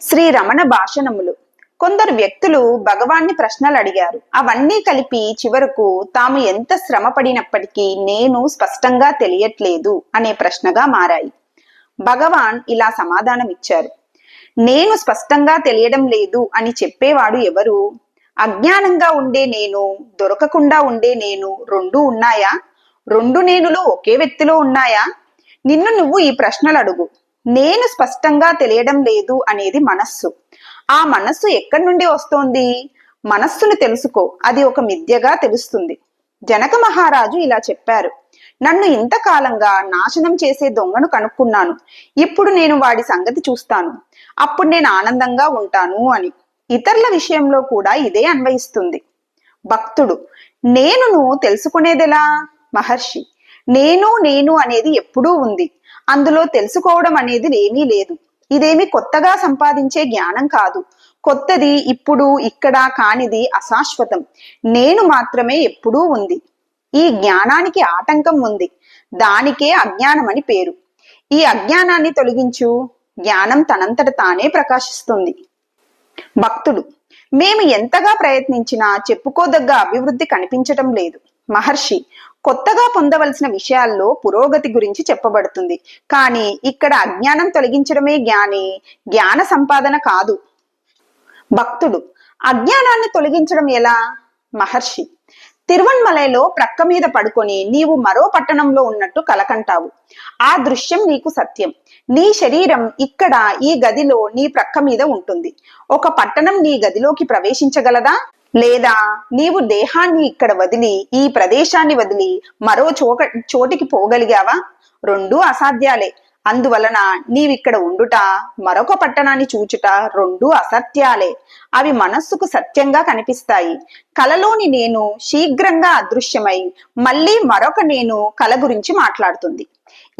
శ్రీ రమణ భాషణములు. కొందరు వ్యక్తులు భగవాన్ని ప్రశ్నలు అడిగారు. అవన్నీ కలిపి చివరకు తాము ఎంత శ్రమ పడినప్పటికీ నేను స్పష్టంగా తెలియట్లేదు అనే ప్రశ్నగా మారాయి. భగవాన్ ఇలా సమాధానం ఇచ్చారు నేను స్పష్టంగా తెలియడం లేదు అని చెప్పేవాడు ఎవరు? అజ్ఞానంగా ఉండే నేను దొరకకుండా ఉండే నేను రెండు ఉన్నాయా? రెండు నేనులు ఒకే వ్యక్తిలో ఉన్నాయా? నిన్ను నువ్వు ఈ ప్రశ్నలు అడుగు. నేను స్పష్టంగా తెలియడం లేదు అనేది మనస్సు. ఆ మనస్సు ఎక్కడి నుండి వస్తోంది? మనస్సును తెలుసుకో. అది ఒక మిథ్యగా తెలుస్తుంది. జనక మహారాజు ఇలా చెప్పారు. నన్ను ఇంతకాలంగా నాశనం చేసే దొంగను కనుక్కున్నాను. ఇప్పుడు నేను వాడి సంగతి చూస్తాను. అప్పుడు నేను ఆనందంగా ఉంటాను అని. ఇతరుల విషయంలో కూడా ఇదే అన్వయిస్తుంది. భక్తుడు నేనును తెలుసుకునేదెలా? మహర్షి నేను నేను అనేది ఎప్పుడూ ఉంది. అందులో తెలుసుకోవడం అనేది ఏమీ లేదు. ఇదేమి కొత్తగా సంపాదించే జ్ఞానం కాదు. కొత్తది ఇప్పుడు ఇక్కడ కానిది అశాశ్వతం. నేను మాత్రమే ఎప్పుడూ ఉంది. ఈ జ్ఞానానికి ఆటంకం ఉంది. దానికే అజ్ఞానం అని పేరు. ఈ అజ్ఞానాన్ని తొలగించు. జ్ఞానం తనంతట తానే ప్రకాశిస్తుంది. భక్తుడు మేము ఎంతగా ప్రయత్నించినా చెప్పుకోదగ్గ అభివృద్ధి కనిపించటం లేదు. మహర్షి కొత్తగా పొందవలసిన విషయాల్లో పురోగతి గురించి చెప్పబడుతుంది. కానీ ఇక్కడ అజ్ఞానం తొలగించడమే జ్ఞాని జ్ఞాన సంపాదన కాదు. భక్తుడు అజ్ఞానాన్ని తొలగించడం ఎలా? మహర్షి తిరువన్మలైలో ప్రక్క మీద పడుకొని నీవు మరో పట్టణంలో ఉన్నట్టు కలకంటావు. ఆ దృశ్యం నీకు సత్యం. నీ శరీరం ఇక్కడ ఈ గదిలో నీ ప్రక్క మీద ఉంటుంది. ఒక పట్టణం నీ గదిలోకి ప్రవేశించగలదా? లేదా నీవు దేహాన్ని ఇక్కడ వదిలి ఈ ప్రదేశాన్ని వదిలి మరో చోక చోటికి పోగలిగావా? రెండూ అసాధ్యాలే. అందువలన నీవిక్కడ ఉండుట మరొక పట్టణాన్ని చూచుట రెండూ అసత్యాలే. అవి మనస్సుకు సత్యంగా కనిపిస్తాయి. కలలోని నేను శీఘ్రంగా అదృశ్యమై మళ్ళీ మరొక నేను కల గురించి మాట్లాడుతుంది.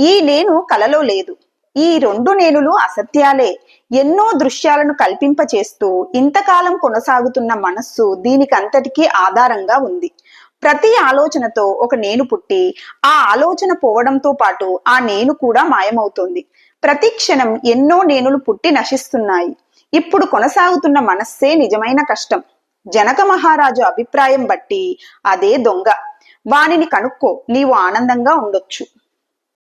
ఈ నేను కలలో లేదు. ఈ రెండు నేనులు అసత్యాలే. ఎన్నో దృశ్యాలను కల్పింపచేస్తూ ఇంతకాలం కొనసాగుతున్న మనస్సు దీనికంతటికీ ఆధారంగా ఉంది. ప్రతి ఆలోచనతో ఒక నేను పుట్టి ఆ ఆలోచన పోవడంతో పాటు ఆ నేను కూడా మాయమవుతోంది. ప్రతి క్షణం ఎన్నో నేనులు పుట్టి నశిస్తున్నాయి. ఇప్పుడు కొనసాగుతున్న మనస్సే నిజమైన కష్టం. జనక మహారాజు అభిప్రాయం బట్టి అదే దొంగ. వానిని కనుక్కో నీవు ఆనందంగా ఉండొచ్చు.